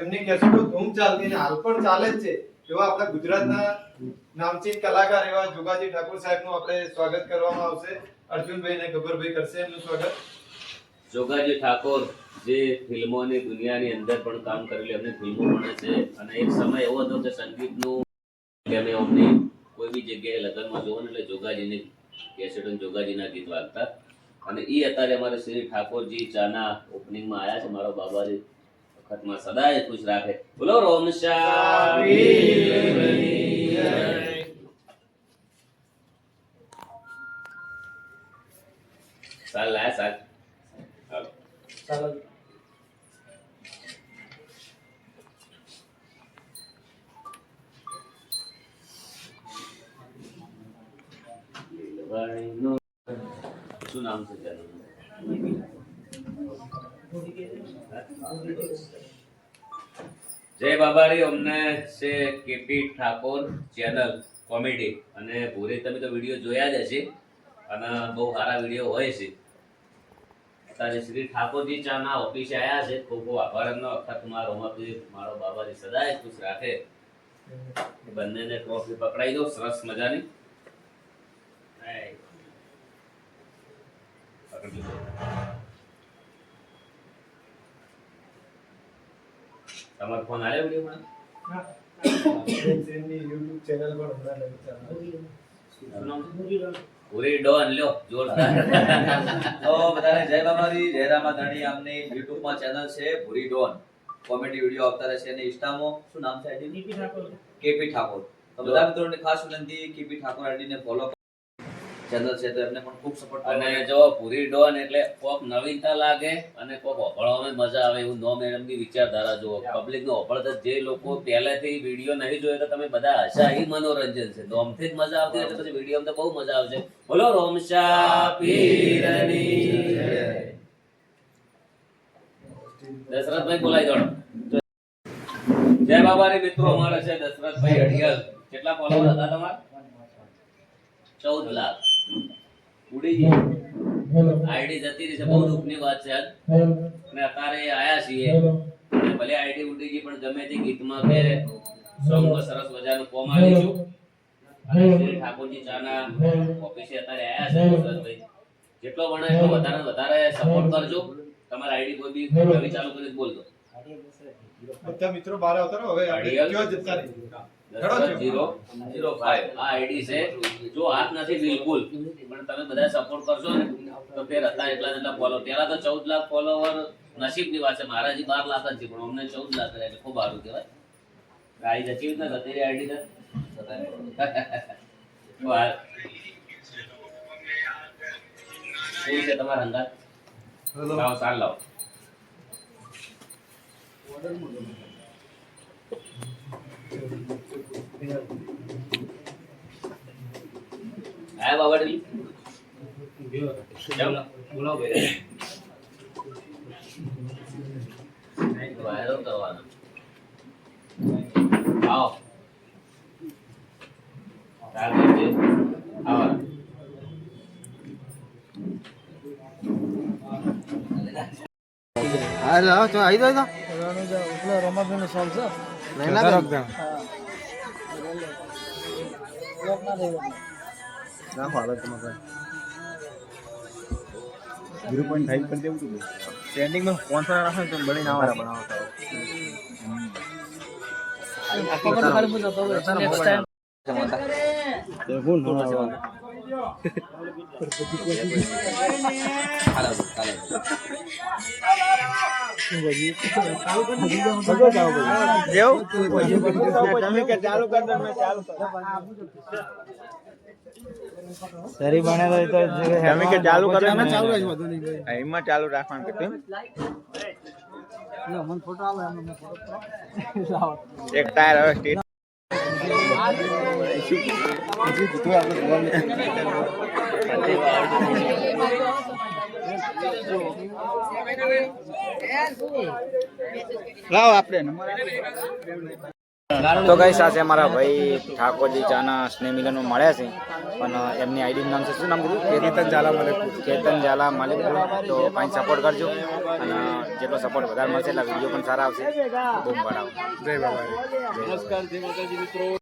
એમની જોગાજી ઠાકોર સાહેબનું આપણે સ્વાગત કરવામાં આવશે. અર્જુનભાઈ અને ગબ્બરભાઈ કરશે એમનું સ્વાગત. જોગાજી ઠાકોર જે ફિલ્મોની દુનિયાની અંદર પણ કામ કરેલી અમને ફિલ્મો છે. અને એક સમય એવો હતો કે સંગીતનું અમે અમને કોઈ બી જગ્યાએ લગ્નમાં જોવો ને એટલે જોગાજીની જોગાજીના ગીત વાગતા. અને એ અત્યારે અમારે શ્રી ઠાકોરજી ચાના ઓપનિંગમાં આવ્યા છે. મારો બાબાજી વખતમાં સદાય ખુશ રાખે. બોલો રોમ સાલ લાયા સાલ. ચાલો. શું નામ છે ત્યાંનું? જય બાબારી, અમને છે કેપી ઠાકોર ચેનલ કોમેડી. અને ભૂરે તમે તો વીડિયો જોયા જ હશે, અને બહુ સારા વીડિયો હોય છે. અત્યારે શ્રી ઠાકોરજી ચાના ઓફિસે આવ્યા છે. ખૂબ ખૂબ આભાર એમનો. અખત મારો મારો બાબાજી સદાય ખુશ રાખે. બંનેને ટ્રોફી પકડાઈ દો, સરસ મજાની. પકડી લીધો. તમારો ફોન આવ્યો એમની YouTube ચેનલ પર હમણાં. નામ પૂરી ડોન લ્યો જોરદાર. તો બધાને જય બાબાજી જયરામા ધણી આમની YouTube માં ચેનલ છે ભૂરી ડોન. કોમેડી વીડિયો આવતા રહેશે અને ઇન્સ્ટામાં. શું નામ છે આઈડી? કેપી ઠાકોર. તો બધા મિત્રોને ખાસ વિનંતી કેપી ઠાકોર આઈડી ને ફોલો ચેનલ છે તો એમને પણ ખૂબ સપોર્ટ અને જો પૂરી ડોન એટલે કોક નવીનતા લાગે અને કોક ઓભળવામાં મજા આવે એવું નો મેડમની વિચારધારા જુઓ. પબ્લિક નો ઓભળતા જે લોકો પહેલેથી વીડિયો નહીં જોયો તો તમે બધા હશા એ મનોરંજન છે. દોમથી જ મજા આવતી એટલે પછી વીડિયો તો બહુ મજા આવશે. બોલો રોમશા પીરની દશરથભાઈ બોલાઈ દોડો. જય બાબારી મિત્રો અમારા છે દશરથભાઈ અડિયલ કેટલા ફોલોવર હતા તમારા? ચૌદ લાખ. ઉડી ગઈ. આઈડી જતી રહી છે. બહુ દુઃખની વાત છે આજ. અને અત્યારે આયા છીએ. ભલે આઈડી ઉડી ગઈ પણ ગમે તે ગીતમાં કે સોંગમાં સરસ મજાનું ફોર્મ આવીશું શ્રી ઠાકોરજી ચાના ઓફિસે અત્યારે આયા છે જેટલો બને એટલો વધારે વધારે સપોર્ટ કરજો. તમારી આઈડી કોઈ બી નવી ચાલુ કરી બોલજો. બધા મિત્રો બહાર આવતા રહો. હવે આઈડી કયો જતા. આ આઈડી છે. જો હાથ નથી બિલકુલ. પણ તમે બધા સપોર્ટ કરશો ને તો ફેર હતા એટલા એટલા ફોલો પહેલા તો ચૌદ લાખ ફોલોવર નસીબની વાત છે. મારા હજી બાર લાખ જ છે પણ અમને ચૌદ લાખ એટલે ખૂબ સારું કહેવાય. આઈ જતી રીતના જતી આઈડી તો છે તમારા લાવો સાલ લાવો. આયા બાબાડી ચાલો બોલાવો ભાઈ વાયરો કરવાનો આવો ચાલ બેસજો. આવો હા લાવો તો આવી દો રાખો તમારે ઝીરો પોઈન્ટ ફાઈવ કરી દેવું હતું ટ્રેન્ડિંગમાં ફોન પર રાખો તો બની ના વાળા બનાવતા મેં ચાલુ સરી ચાલુ કરો ને ચાલુ રાખવાનું એક ટાયર હવે સ્ટેટ લાવો આપણે તો ગઈ સાથે અમારા ભાઈ ઠાકોરજી ચાના સ્નેહ મિલનમાં મળ્યા છે પણ એમની આઈડી નામ છે શું નામ કીધું? કેતન ઝાલા માલિકપુર. કેતન ઝાલા માલિકપુર. તો પાંચ સપોર્ટ કરજો અને જેટલો સપોર્ટ વધારે મળશે એટલા વીડિયો પણ સારા આવશે. બૂમ પડાવો નમસ્કાર જય માતાજી મિત્રો.